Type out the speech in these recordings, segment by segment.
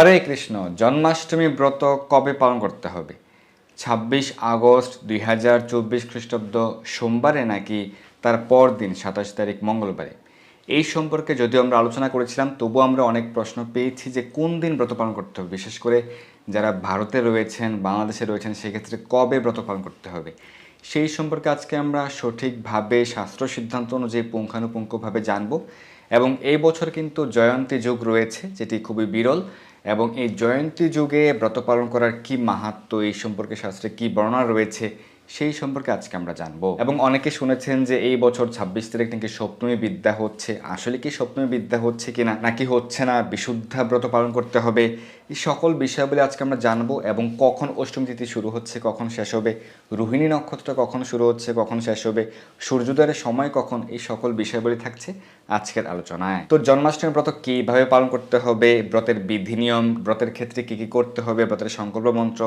হরে কৃষ্ণ, জন্মাষ্টমী ব্রত কবে পালন করতে হবে? ছাব্বিশ আগস্ট দুই হাজার চব্বিশ খ্রিস্টাব্দ সোমবারে নাকি তার পর দিন সাতাশ তারিখ মঙ্গলবারে? এই সম্পর্কে যদিও আমরা আলোচনা করেছিলাম, তবুও আমরা অনেক প্রশ্ন পেয়েছি যে কোন দিন ব্রত পালন করতে হবে? বিশেষ করে যারা ভারতে রয়েছেন, বাংলাদেশে রয়েছেন, সেক্ষেত্রে কবে ব্রত পালন করতে হবে? সেই সম্পর্কে আজকে আমরা সঠিকভাবে শাস্ত্র সিদ্ধান্ত অনুযায়ী পুঙ্খানুপুঙ্খভাবে জানব এবং এই বছর কিন্তু জয়ন্তী যুগ রয়েছে, যেটি খুবই বিরল। এবং এই জয়ন্তী যুগে ব্রত পালন করার কি মাহাত্ম, এই সম্পর্কে শাস্ত্রে কি বর্ণনা রয়েছে? সেই সম্পর্কে আজকে আমরা জানব। এবং অনেকে শুনেছেন যে এই বছর ছাব্বিশ তারিখ নাকি সপ্তমী বিদ্যা হচ্ছে। আসলে কি সপ্তমী বিদ্যা হচ্ছে কিনা, নাকি হচ্ছে না, বিশুদ্ধা ব্রত পালন করতে হবে, এই সকল বিষয়গুলি আজকে আমরা জানব এবং কখন অষ্টমী তিথি শুরু হচ্ছে, কখন শেষ হবে, রোহিণী নক্ষত্র কখন শুরু হচ্ছে, কখন শেষ হবে, সূর্যোদয়ের সময় কখন, এই সকল বিষয়গুলি থাকছে আজকের আলোচনায়। তো জন্মাষ্টমী ব্রত কীভাবে পালন করতে হবে, ব্রতের বিধি নিয়ম, ব্রতের ক্ষেত্রে কি কি করতে হবে, ব্রতের সংকল্প মন্ত্র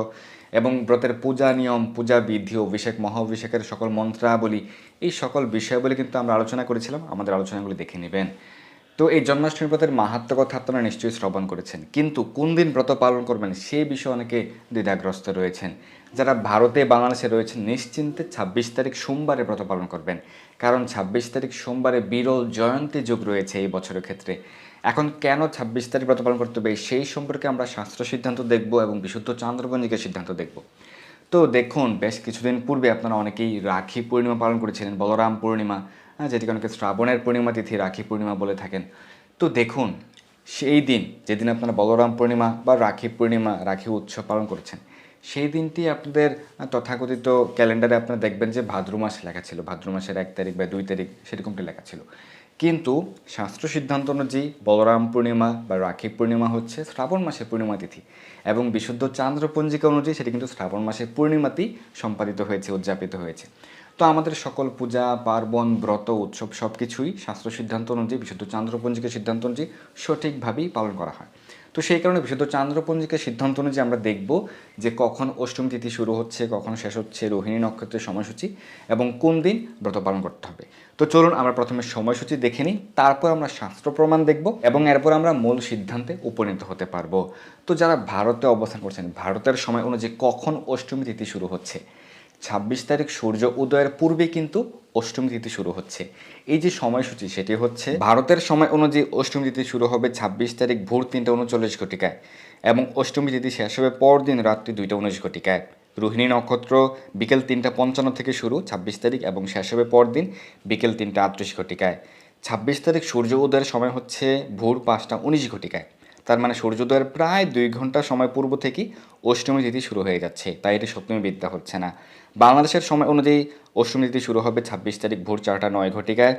এবং ব্রতের পূজা নিয়ম, পূজা বিধি অভিষেক মহা অভিষেকের সকল মন্ত্রাবলী, এই সকল বিষয়গুলি কিন্তু আমরা আলোচনা করেছিলাম। আমাদের আলোচনাগুলি দেখে নেবেন। তো এই জন্মাষ্টমী ব্রতের মাহাত্ম কথা আপনারা নিশ্চয়ই শ্রবণ করেছেন। কিন্তু কোন দিন ব্রত পালন করবেন সেই বিষয়ে অনেকে দ্বিধাগ্রস্ত রয়েছেন। যারা ভারতে বাংলাদেশে রয়েছেন, নিশ্চিন্তে ছাব্বিশ তারিখ সোমবারে ব্রত পালন করবেন। কারণ ছাব্বিশ তারিখ সোমবারে বিরল জয়ন্তী যুগ রয়েছে এই বছরের ক্ষেত্রে। এখন কেন ছাব্বিশ তারিখ ব্রত পালন করতে হবে? সেই সম্পর্কে আমরা শাস্ত্র সিদ্ধান্ত দেখব এবং বিশুদ্ধ চান্দ্রপঞ্জিকের সিদ্ধান্ত দেখব। তো দেখুন, বেশ কিছুদিন পূর্বে আপনারা অনেকেই রাখি পূর্ণিমা পালন করেছিলেন, বলরাম পূর্ণিমা যেটিকে অনেকে শ্রাবণের পূর্ণিমা তিথি রাখি পূর্ণিমা বলে থাকেন। তো দেখুন, সেই দিন যেদিন আপনারা বলরাম পূর্ণিমা বা রাখি পূর্ণিমা, রাখি উৎসব পালন করেছেন, সেই দিনটি আপনাদের তথাকথিত ক্যালেন্ডারে আপনারা দেখবেন যে ভাদ্র মাস লেখা ছিল। ভাদ্র মাসের এক তারিখ বা দুই তারিখ সেরকমটি লেখা ছিল। কিন্তু শাস্ত্র সিদ্ধান্ত অনুযায়ী বলরাম পূর্ণিমা বা রাখি পূর্ণিমা হচ্ছে শ্রাবণ মাসের পূর্ণিমা তিথি এবং বিশুদ্ধ চান্দ্র পঞ্জিকা অনুযায়ী সেটি কিন্তু শ্রাবণ মাসের পূর্ণিমাতেই সম্পাদিত হয়েছে, উদযাপিত হয়েছে। তো আমাদের সকল পূজা, পার্বণ, ব্রত, উৎসব সব কিছুই শাস্ত্র সিদ্ধান্ত অনুযায়ী, বিশুদ্ধ চান্দ্রপঞ্জিকার সিদ্ধান্ত অনুযায়ী সঠিকভাবেই পালন করা হয়। তো সেই কারণে বিশুদ্ধ চান্দ্রপঞ্জিকার সিদ্ধান্ত অনুযায়ী আমরা দেখব যে কখন অষ্টমী তিথি শুরু হচ্ছে, কখন শেষ হচ্ছে রোহিণী নক্ষত্রের সময়সূচি এবং কোন দিন ব্রত পালন করতে হবে। তো চলুন আমরা প্রথমে সময়সূচি দেখে নিই, তারপর আমরা শাস্ত্র প্রমাণ দেখব এবং এরপর আমরা মূল সিদ্ধান্তে উপনীত হতে পারব। তো যারা ভারতে অবস্থান করছেন, ভারতের সময় অনুযায়ী কখন অষ্টমী তিথি শুরু হচ্ছে? ছাব্বিশ তারিখ সূর্য উদয়ের পূর্বে কিন্তু অষ্টমী তিথি শুরু হচ্ছে। এই যে সময়সূচি, সেটি হচ্ছে ভারতের সময় অনুযায়ী অষ্টমী তিথি শুরু হবে ছাব্বিশ তারিখ ভোর তিনটা উনচল্লিশ ঘটিকায় এবং অষ্টমী তিথি শেষ হবে পরদিন রাত্রি দুইটা উনিশ ঘটিকায়। রোহিণী নক্ষত্র বিকেল তিনটা পঞ্চান্ন থেকে শুরু ছাব্বিশ তারিখ এবং শেষ হবে পরদিন বিকেল তিনটা আটত্রিশ ঘটিকায়। ছাব্বিশ তারিখ সূর্য উদয়ের সময় হচ্ছে ভোর পাঁচটা উনিশ ঘটিকায়। তার মানে সূর্যোদয়ের প্রায় দুই ঘণ্টা সময় পূর্ব থেকেই অষ্টমী তিথি শুরু হয়ে যাচ্ছে, তাই এটি সপ্তমী বিদ্যা হচ্ছে না। বাংলাদেশের সময় অনুযায়ী অষ্টমীতি শুরু হবে ছাব্বিশ তারিখ ভোর চারটা নয় ঘটিকায়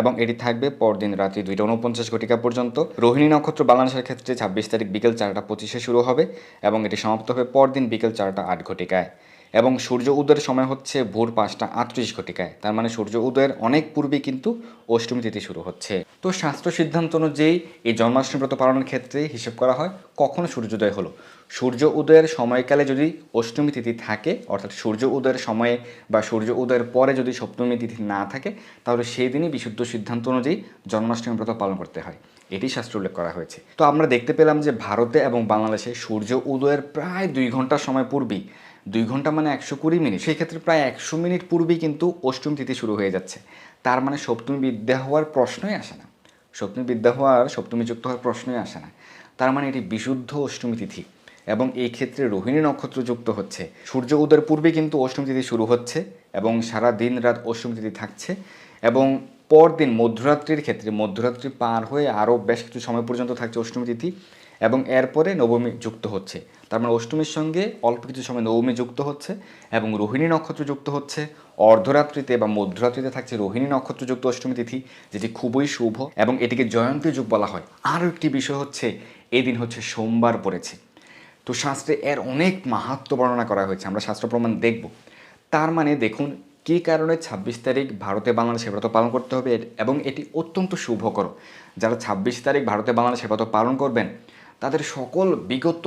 এবং এটি থাকবে পরদিন রাত্রি দুইটা উনপঞ্চাশ ঘটিকা পর্যন্ত। রোহিণী নক্ষত্র বাংলাদেশের ক্ষেত্রে ছাব্বিশ তারিখ বিকেল চারটা পঁচিশে শুরু হবে এবং এটি সমাপ্ত হবে পরদিন বিকেল চারটা আট ঘটিকায়। এবং সূর্য উদয়ের সময় হচ্ছে ভোর পাঁচটা আটত্রিশ ঘটিকায়। তার মানে সূর্য উদয়ের অনেক পূর্বে কিন্তু অষ্টমী তিথি শুরু হচ্ছে। তো শাস্ত্র সিদ্ধান্ত অনুযায়ী এই জন্মাষ্টমী ব্রত পালনের ক্ষেত্রে হিসেব করা হয় কখন সূর্যোদয় হলো। সূর্য উদয়ের সময়কালে যদি অষ্টমী তিথি থাকে, অর্থাৎ সূর্য উদয়ের সময়ে বা সূর্য উদয়ের পরে যদি সপ্তমী তিথি না থাকে, তাহলে সেই দিনই বিশুদ্ধ সিদ্ধান্ত অনুযায়ী জন্মাষ্টমী ব্রত পালন করতে হয়। এটি শাস্ত্র উল্লেখ করা হয়েছে। তো আমরা দেখতে পেলাম যে ভারতে এবং বাংলাদেশে সূর্য উদয়ের প্রায় দুই ঘণ্টা সময় পূর্বেই দুই ঘণ্টা মানে একশো কুড়ি মিনিট। সেই ক্ষেত্রে প্রায় একশো মিনিট পূর্বেই কিন্তু অষ্টম তিথি শুরু হয়ে যাচ্ছে। তার মানে সপ্তমী বিদ্যা হওয়ার প্রশ্নই আসে না। সপ্তমী বিদ্যা হওয়ার, সপ্তমী যুক্ত হওয়ার প্রশ্নই আসে না। তার মানে এটি বিশুদ্ধ অষ্টমী তিথি এবং এই ক্ষেত্রে রোহিণী নক্ষত্র যুক্ত হচ্ছে। সূর্য উদয়ের পূর্বে কিন্তু অষ্টমী তিথি শুরু হচ্ছে এবং সারা দিন রাত অষ্টমী তিথি থাকছে এবং পরদিন মধ্যরাত্রির ক্ষেত্রে মধ্যরাত্রি পার হয়ে আরও বেশ কিছু সময় পর্যন্ত থাকছে অষ্টমী তিথি। এবং এরপরে নবমী যুক্ত হচ্ছে। তার মানে অষ্টমীর সঙ্গে অল্প কিছু সময় নবমী যুক্ত হচ্ছে এবং রোহিণী নক্ষত্র যুক্ত হচ্ছে। অর্ধরাত্রিতে বা মধ্যরাত্রিতে থাকছে রোহিণী নক্ষত্রযুক্ত অষ্টমী তিথি, যেটি খুবই শুভ এবং এটিকে জয়ন্তী যুগ বলা হয়। আরও একটি বিষয় হচ্ছে এই দিন হচ্ছে সোমবার পড়েছে। তো শাস্ত্রে এর অনেক মাহাত্ম বর্ণনা করা হয়েছে, আমরা শাস্ত্র প্রমাণ দেখব। তার মানে দেখুন, কী কারণে ছাব্বিশ তারিখ ভারতে বাংলাদেশে ব্রত পালন করতে হবে এবং এটি অত্যন্ত শুভকর। যারা ছাব্বিশ তারিখ ভারতে বাংলাদেশে ব্রত পালন করবেন তাদের সকল বিগত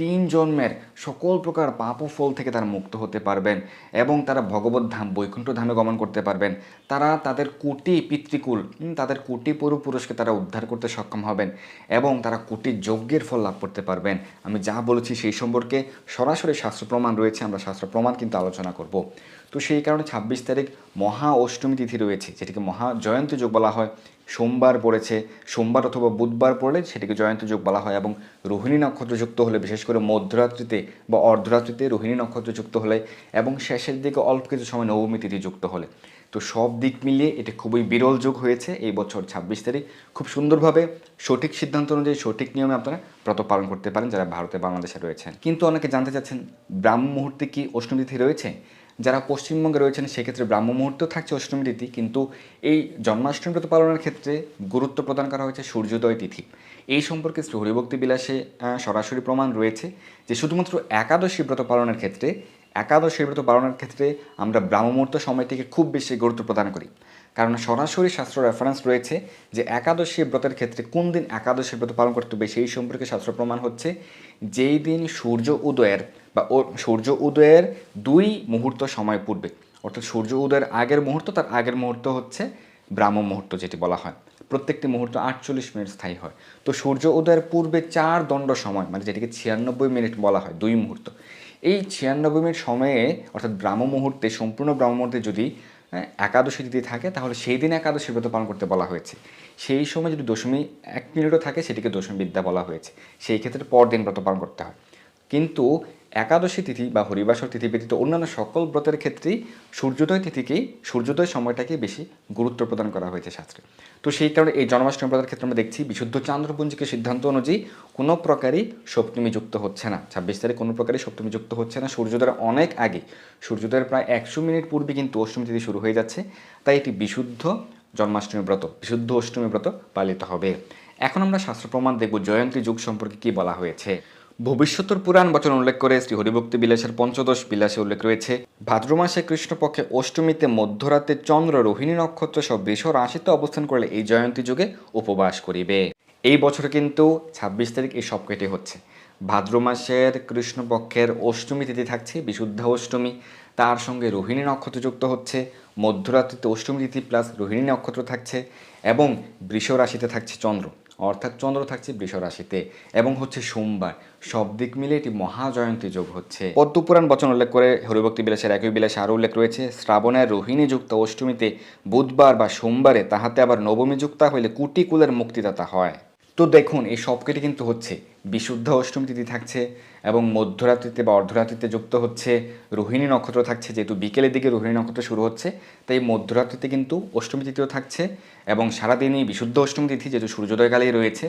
তিন জন্মের সকল প্রকার পাপ ও ফল থেকে তারা মুক্ত হতে পারবেন এবং তারা ভগবত ধাম, বৈকুণ্ঠ ধামে গমন করতে পারবেন। তারা তাদের কোটি পিতৃকুল তাদের কোটি পূর্বপুরুষকে তারা উদ্ধার করতে সক্ষম হবেন এবং তারা কোটি যজ্ঞের ফল লাভ করতে পারবেন। আমি যা বলেছি সেই সম্পর্কে সরাসরি শাস্ত্র প্রমাণ রয়েছে, আমরা শাস্ত্র প্রমাণ কিন্তু আলোচনা করব। তো সেই কারণে ছাব্বিশ তারিখ মহা অষ্টমী তিথি রয়েছে, যেটিকে মহা জয়ন্তী যোগ বলা হয়। সোমবার পড়েছে, সোমবার অথবা বুধবার পড়লে সেটিকে জয়ন্ত যোগ বলা হয় এবং রোহিণী নক্ষত্র যুক্ত হলে, বিশেষ করে মধ্যরাত্রিতে বা অর্ধরাত্রিতে রোহিণী নক্ষত্র যুক্ত হলে এবং শেষের দিকে অল্প কিছু সময় নবমী তিথি যুক্ত হলে। তো সব দিক মিলিয়ে এটা খুবই বিরল যুগ হয়েছে এই বছর ছাব্বিশ তারিখ। খুব সুন্দরভাবে সঠিক সিদ্ধান্ত অনুযায়ী সঠিক নিয়মে আপনারা ব্রত পালন করতে পারেন যারা ভারতে বাংলাদেশে রয়েছেন। কিন্তু অনেকে জানতে চাচ্ছেন ব্রাহ্ম মুহূর্তে কি অষ্টমী তিথি রয়েছে? যারা পশ্চিমবঙ্গে রয়েছেন, সেক্ষেত্রে ব্রাহ্ম মুহূর্তেও থাকছে অষ্টমী তিথি, কিন্তু এই জন্মাষ্টমী ব্রত পালনের ক্ষেত্রে গুরুত্ব প্রদান করা হয়েছে সূর্যোদয় তিথি। এই সম্পর্কে শ্রী হরিভক্তি বিলাসে সরাসরি প্রমাণ রয়েছে যে শুধুমাত্র একাদশী ব্রত পালনের ক্ষেত্রে, একাদশী ব্রত পালনের ক্ষেত্রে আমরা ব্রাহ্ম মুহূর্ত সময়টিকে খুব বেশি গুরুত্ব প্রদান করি। কারণ সরাসরি শাস্ত্র রেফারেন্স রয়েছে যে একাদশী ব্রতের ক্ষেত্রে কোন দিন একাদশী ব্রত পালন করতে হবে, সেই সম্পর্কে শাস্ত্র প্রমাণ হচ্ছে যেই দিন সূর্য উদয়ের বা সূর্য উদয়ের দুই মুহূর্ত সময় পূর্বে। অর্থাৎ সূর্য উদয়ের আগের মুহূর্ত, তার আগের মুহূর্ত হচ্ছে ব্রাহ্ম মুহূর্ত যেটি বলা হয়। প্রত্যেকটি মুহূর্ত আটচল্লিশ মিনিট স্থায়ী হয়। তো সূর্য উদয়ের পূর্বে চার দণ্ড সময় মানে যেটিকে ছিয়ানব্বই মিনিট বলা হয়, দুই মুহূর্ত। এই ছিয়ানব্বই মিনিট সময়ে, অর্থাৎ ব্রাহ্ম মুহূর্তে, সম্পূর্ণ ব্রাহ্ম মুহূর্তে যদি একাদশী যদি থাকে, তাহলে সেই দিন একাদশী ব্রত পালন করতে বলা হয়েছে। সেই সময় যদি দশমী এক মিনিটও থাকে, সেটিকে দশমী বিদ্যা বলা হয়েছে। সেই ক্ষেত্রে পরদিন ব্রত পালন করতে হয়। কিন্তু একাদশী তিথি বা হরিবাসর তিথি ব্যতীত অন্যান্য সকল ব্রতের ক্ষেত্রেই সূর্যোদয় তিথিকেই, সূর্যোদয় সময়টাকে বেশি গুরুত্ব প্রদান করা হয়েছে শাস্ত্রে। তো সেই কারণে এই জন্মাষ্টমী ব্রতের ক্ষেত্রে আমরা দেখছি, বিশুদ্ধ চান্দ্রপুঞ্জিকে সিদ্ধান্ত অনুযায়ী কোনো প্রকারই সপ্তমী যুক্ত হচ্ছে না। ছাব্বিশ তারিখ কোনো প্রকারই সপ্তমী যুক্ত হচ্ছে না। সূর্যোদয়ের অনেক আগে, সূর্যোদয়ের প্রায় একশো মিনিট পূর্বে কিন্তু অষ্টমী তিথি শুরু হয়ে যাচ্ছে। তাই এটি বিশুদ্ধ জন্মাষ্টমী ব্রত, বিশুদ্ধ অষ্টমী ব্রত পালিত হবে। এখন আমরা শাস্ত্র প্রমাণ দেখব, জয়ন্তী যুগ সম্পর্কে কি বলা হয়েছে। ভবিষ্যতের পুরাণ বচন উল্লেখ করে শ্রী হরিভক্তি বিলাসের পঞ্চদশ বিলাসে উল্লেখ রয়েছে, ভাদ্র মাসে কৃষ্ণপক্ষে অষ্টমীতে, মধ্যরাতে চন্দ্র রোহিণী নক্ষত্র সব বৃষ রাশিতে অবস্থান করলে এই জয়ন্তী যুগে উপবাস করিবে। এই বছর কিন্তু ছাব্বিশ তারিখ এই সব কেটে হচ্ছে। ভাদ্র মাসের কৃষ্ণপক্ষের অষ্টমী তিথি থাকছে, বিশুদ্ধ অষ্টমী। তার সঙ্গে রোহিণী নক্ষত্র যুক্ত হচ্ছে মধ্যরাত্রিতে অষ্টমী তিথি প্লাস রোহিণী নক্ষত্র থাকছে এবং বৃষ রাশিতে থাকছে চন্দ্র। অর্থাৎ চন্দ্র থাকছে বৃষ রাশিতে এবং হচ্ছে সোমবার। সব দিক মিলে এটি মহাজয়ন্তী যোগ হচ্ছে। পদ্মপুরাণ বচন উল্লেখ করে হরিভক্তি বিলাসের একই বিলাসে আরও উল্লেখ রয়েছে শ্রাবণের রোহিণী যুক্ত অষ্টমীতে বুধবার বা সোমবারে তাহাতে আবার নবমী যুক্তা হইলে কুটিকুলের মুক্তিদাতা হয়। তো দেখুন, এই সবকটি কিন্তু হচ্ছে বিশুদ্ধ অষ্টমী তিথি থাকছে এবং মধ্যরাত্রিতে বা অর্ধরাত্রিতে যুক্ত হচ্ছে রোহিণী নক্ষত্র থাকছে, যেহেতু বিকেলের দিকে রোহিণী নক্ষত্র শুরু হচ্ছে, তাই মধ্যরাত্রিতে কিন্তু অষ্টমী তিথিও থাকছে এবং সারাদিনই বিশুদ্ধ অষ্টমী তিথি, যেহেতু সূর্যোদয়কালেই রয়েছে,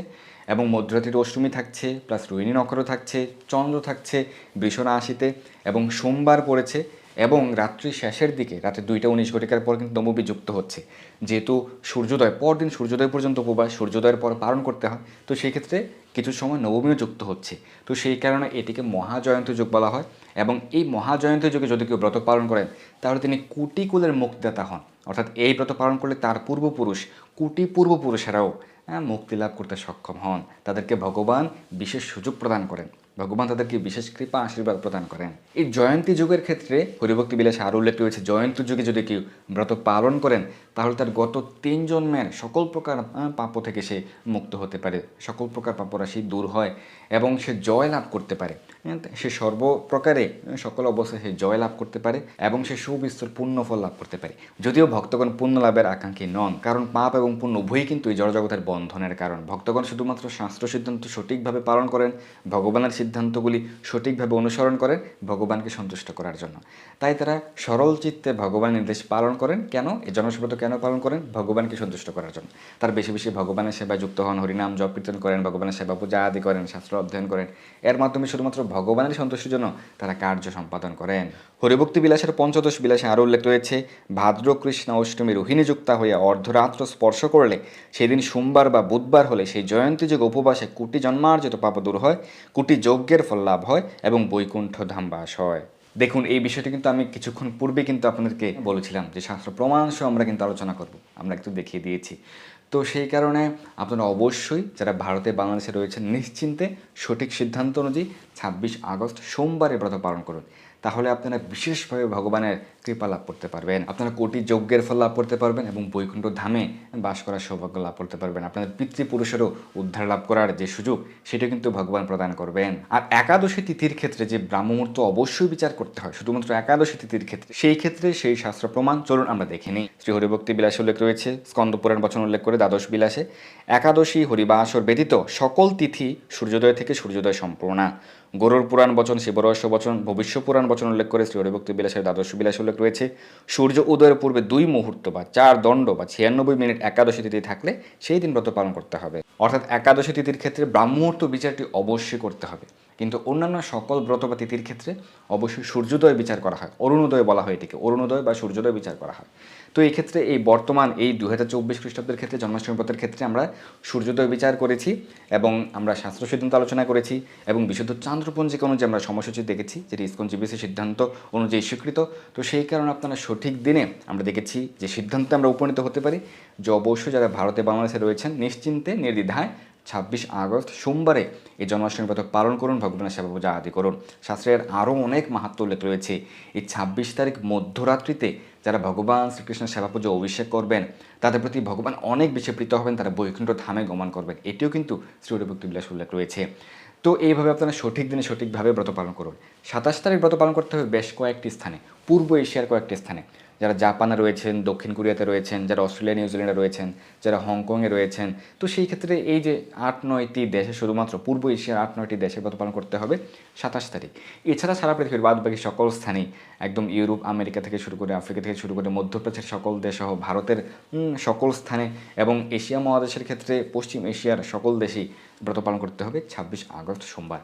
এবং মধ্যরাত্রির অষ্টমী থাকছে প্লাস রোহিণী নক্ষত্র থাকছে, চন্দ্র থাকছে বৃষ রাশিতে এবং সোমবার পড়েছে এবং রাত্রি শেষের দিকে রাতে দুইটা উনিশ ঘটিকার পর কিন্তু নবমী যুক্ত হচ্ছে। যেহেতু সূর্যোদয় পরদিন সূর্যোদয় পর্যন্ত উপবাস সূর্যোদয়ের পর পালন করতে হয় তো সেই ক্ষেত্রে কিছু সময় নবমীও যুক্ত হচ্ছে। তো সেই কারণে এটিকে মহাজয়ন্তী যুগ বলা হয় এবং এই মহাজয়ন্তী যুগে যদি কেউ ব্রত পালন করেন তাহলে তিনি কুটিকুলের মুক্তিদাতা হন। অর্থাৎ এই ব্রত পালন করলে তার পূর্বপুরুষ কুটি পূর্বপুরুষেরাও হ্যাঁ, মুক্তি লাভ করতে সক্ষম হন। তাদেরকে ভগবান বিশেষ সুযোগ প্রদান করেন। ভগবান তাদেরকে বিশেষ কৃপা, আশীর্বাদ প্রদান করেন। এই জয়ন্তী যুগের ক্ষেত্রে হরিভক্তি বিলাসে আরও উল্লেখ রয়েছে। জয়ন্তী যুগে যদি কেউ ব্রত পালন করেন, তাহলে তার গত তিন জন্মের সকল প্রকার পাপ থেকে সে মুক্ত হতে পারে। সকল প্রকার পাপরাশি দূর হয় এবং সে জয় লাভ করতে পারে। সে সর্বপ্রকারে সকল অবস্থায় সে জয় লাভ করতে পারে এবং সে সুবিস্তর পূর্ণ ফল লাভ করতে পারে। যদিও ভক্তগণ পূর্ণ লাভের আকাঙ্ক্ষী নন, কারণ পাপ এবং পুণ্য উভয়ই কিন্তু এই জড়জগতের বন্ধনের কারণ। ভক্তগণ শুধুমাত্র শাস্ত্র সিদ্ধান্ত সঠিকভাবে পালন করেন, ভগবানের সিদ্ধান্তগুলি সঠিকভাবে অনুসরণ করেন, ভগবানকে সন্তুষ্ট করার জন্য। তাই তারা সরল চিত্তে ভগবানের নির্দেশ পালন করেন। কেন? এই জনসব্রত কেন পালন করেন? ভগবানকে সন্তুষ্ট করার জন্য। তার বেশি বেশি ভগবানের সেবায় যুক্ত হন, হরিনাম, জপ কীর্তন করেন, ভগবানের সেবা পূজা আদি করেন, শাস্ত্র অধ্যয়ন করেন। এর মাধ্যমে শুধুমাত্র ভগবানের সন্তুষ্টির জন্য তারা কার্য সম্পাদন করেন। হরিভক্তি বিলাসের পঞ্চদশ বিলাসে আরও উল্লেখ রয়েছে, ভাদ্র কৃষ্ণ অষ্টমী রোহিণী যুক্তা হইয়া অর্ধরাত্র স্পর্শ করলে সেদিন সোমবার বা বুধবার হলে সেই জয়ন্তী যুগ উপবাসে কুটি জন্মার্জিত পাপ দূর হয়, কুটি যজ্ঞের ফল লাভ হয় এবং বৈকুণ্ঠ ধাম বাস হয়। দেখুন, এই বিষয়টি কিন্তু আমি কিছুক্ষণ পূর্বে কিন্তু আপনাদেরকে বলেছিলাম যে শাস্ত্র প্রমাণ সহ আমরা কিন্তু আলোচনা করব। আমরা একটু দেখিয়ে দিয়েছি। তো তো সেই কারণে আপনারা অবশ্যই যারা ভারতে, বাংলাদেশে রয়েছেন, নিশ্চিন্তে সঠিক সিদ্ধান্ত অনুযায়ী ছাব্বিশ আগস্ট সোমবারে ব্রত পালন করুন। তাহলে আপনারা বিশেষভাবে ভগবানের কৃপা লাভ করতে পারবেন। আপনারা কোটি যজ্ঞের ফল লাভ করতে পারবেন এবং বৈকুণ্ঠ ধামে বাস করার সৌভাগ্য লাভ করতে পারবেন। আপনাদের পিতৃপুরুষেরও উদ্ধার লাভ করার যে সুযোগ, সেটা কিন্তু ভগবান প্রদান করবেন। আর একাদশী তিথির ক্ষেত্রে যে ব্রাহ্মমূর্ত অবশ্যই বিচার করতে হয়, শুধুমাত্র একাদশী তিথির ক্ষেত্রে, সেই ক্ষেত্রে সেই শাস্ত্র প্রমাণ চলুন আমরা দেখে নিই। শ্রী হরিভক্তি বিলাসে উল্লেখ রয়েছে, স্কন্দ পুরাণ বচন উল্লেখ করে দ্বাদশ বিলাসে। একাদশী হরিবাসর ব্যতীত সকল তিথি সূর্যোদয় থেকে সূর্যোদয় সম্পূর্ণা। গরুর পুরাণ বচন, শিবরহস্য বচন, ভবিষ্য পুরাণ বচন উল্লেখ করে শ্রী হরিভক্তি বিলাসের দ্বাদশ বিলাস উল্লেখ রয়েছে। সূর্য উদয়ের পূর্বে দুই মুহূর্ত বা চার দণ্ড বা ছিয়ানব্বই মিনিট একাদশী তিথি থাকলে সেই দিন ব্রত পালন করতে হবে। অর্থাৎ একাদশী তিথির ক্ষেত্রে ব্রাহ্মমুহূর্ত বিচারটি অবশ্যই করতে হবে। কিন্তু অন্যান্য সকল ব্রত বা তিথির ক্ষেত্রে অবশ্যই সূর্যোদয় বিচার করা হয়। অরুণোদয় বলা হয় এটিকে। অরুণোদয় বা সূর্যোদয় বিচার করা হয়। তো এই ক্ষেত্রে এই বর্তমান এই দু হাজার চব্বিশ খ্রিস্টাব্দের ক্ষেত্রে জন্মাষ্টমী ব্রতের ক্ষেত্রে আমরা সূর্যোদয় বিচার করেছি এবং আমরা শাস্ত্র সিদ্ধান্ত আলোচনা করেছি এবং বিশুদ্ধ চান্দ্রপঞ্জিকা অনুযায়ী আমরা সময়সূচি দেখেছি, যেটি ইস্কন জিবিসি সিদ্ধান্ত অনুযায়ী স্বীকৃত। তো সেই কারণে আপনারা সঠিক দিনে আমরা দেখেছি যে সিদ্ধান্তে আমরা উপনীত হতে পারি। যে অবশ্যই যারা ভারতে বাংলাদেশে রয়েছেন, নিশ্চিন্তে, নির্দ্বিধায় ছাব্বিশ আগস্ট সোমবারে এই জন্মাষ্টমী ব্রত পালন করুন, ভগবানের সেবা পূজা আদি করুন। শাস্ত্রের আরও অনেক মাহাত্ম উল্লেখ রয়েছে। এই ছাব্বিশ তারিখ মধ্যরাত্রিতে যারা ভগবান শ্রীকৃষ্ণের সেবা পুজো অভিষেক করবেন, তাদের প্রতি ভগবান অনেক বেশি প্রীত হবেন, তারা বৈকুণ্ঠ ধামে গমন করবেন। এটিও কিন্তু শ্রীহরিভক্তি বিলাস উল্লেখ রয়েছে। তো এইভাবে আপনারা সঠিক দিনে সঠিকভাবে ব্রত পালন করুন। সাতাশ তারিখ ব্রত পালন করতে হবে বেশ কয়েকটি স্থানে। পূর্ব এশিয়ার কয়েকটি স্থানে। যারা জাপানে রয়েছেন, দক্ষিণ কোরিয়াতে রয়েছেন, যারা অস্ট্রেলিয়া নিউজিল্যান্ডে রয়েছেন, যারা হংকংয়ে রয়েছেন। তো সেই ক্ষেত্রে এই যে আট, নয়টি দেশে শুধুমাত্র পূর্ব এশিয়ার আট, নয়টি দেশে ব্রত পালন করতে হবে সাতাশ তারিখ। এছাড়া সারা পৃথিবীর বাদ বাকি সকল স্থানেই একদম ইউরোপ, আমেরিকা থেকে শুরু করে আফ্রিকা থেকে শুরু করে মধ্যপ্রাচ্যের সকল দেশ সহ ভারতের সকল স্থানে এবং এশিয়া মহাদেশের ক্ষেত্রে পশ্চিম এশিয়ার সকল দেশেই ব্রত পালন করতে হবে ছাব্বিশ আগস্ট সোমবার।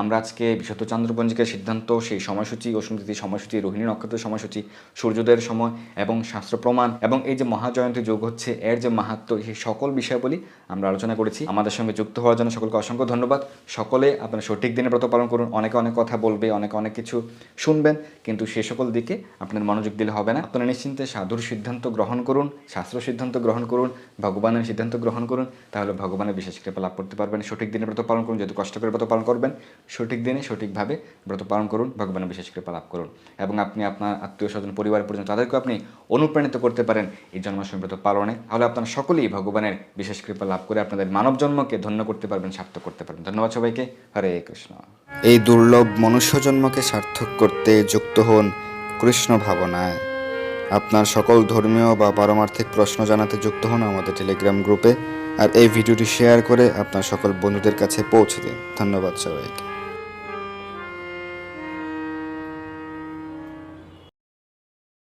আমরা আজকে বিশদ চন্দ্রপঞ্জিকার সিদ্ধান্ত, সেই সময়সূচি অসুমতিথি সময়সূচি রোহিণী নক্ষত্রের সময়সূচি, সূর্যোদয়ের সময় এবং শাস্ত্র প্রমাণ এবং এই যে মহাজয়ন্তী যোগ হচ্ছে, এর যে মাহাত্ম সেই সকল বিষয়াবলী আমরা আলোচনা করেছি। আমাদের সঙ্গে যুক্ত হওয়ার জন্য সকলকে অসংখ্য ধন্যবাদ। সকলে আপনার সঠিক দিনে ব্রত পালন করুন, অনেকে অনেক কথা বলবে, অনেকে অনেক কিছু শুনবেন, কিন্তু সে সকল দিকে আপনার মনোযোগ দিলে হবে না। আপনারা নিশ্চিন্তে সাধুর সিদ্ধান্ত গ্রহণ করুন, শাস্ত্র সিদ্ধান্ত গ্রহণ করুন, ভগবানের সিদ্ধান্ত গ্রহণ করুন, তাহলে ভগবানের বিশেষ কৃপা লাভ করতে পারবেন। সঠিক দিনে ব্রত পালন করুন যেহেতু কষ্ট করে ব্রত পালন করবেন সঠিক দিনে সঠিকভাবে ব্রত পালন করুন, ভগবানের বিশেষ কৃপা লাভ করুন এবং আপনি আপনার আত্মীয় স্বজন পরিবার পর্যন্ত তাদেরকে আপনি অনুপ্রাণিত করতে পারেন এই জন্মাষ্টমী ব্রত পালনে। তাহলে আপনারা সকলেই ভগবানের বিশেষ কৃপা লাভ করে আপনাদের মানব জন্মকে ধন্য করতে পারবেন, সার্থক করতে পারবেন। ধন্যবাদ সবাইকে। হরে কৃষ্ণ। এই দুর্লভ মনুষ্য জন্মকে সার্থক করতে যুক্ত হন কৃষ্ণ ভাবনায়। আপনার সকল ধর্মীয় বা পারমার্থিক প্রশ্ন জানাতে যুক্ত হন আমাদের টেলিগ্রাম গ্রুপে। আর এই ভিডিওটি শেয়ার করে আপনার সকল বন্ধুদের কাছে পৌঁছে দিন। ধন্যবাদ সবাইকে।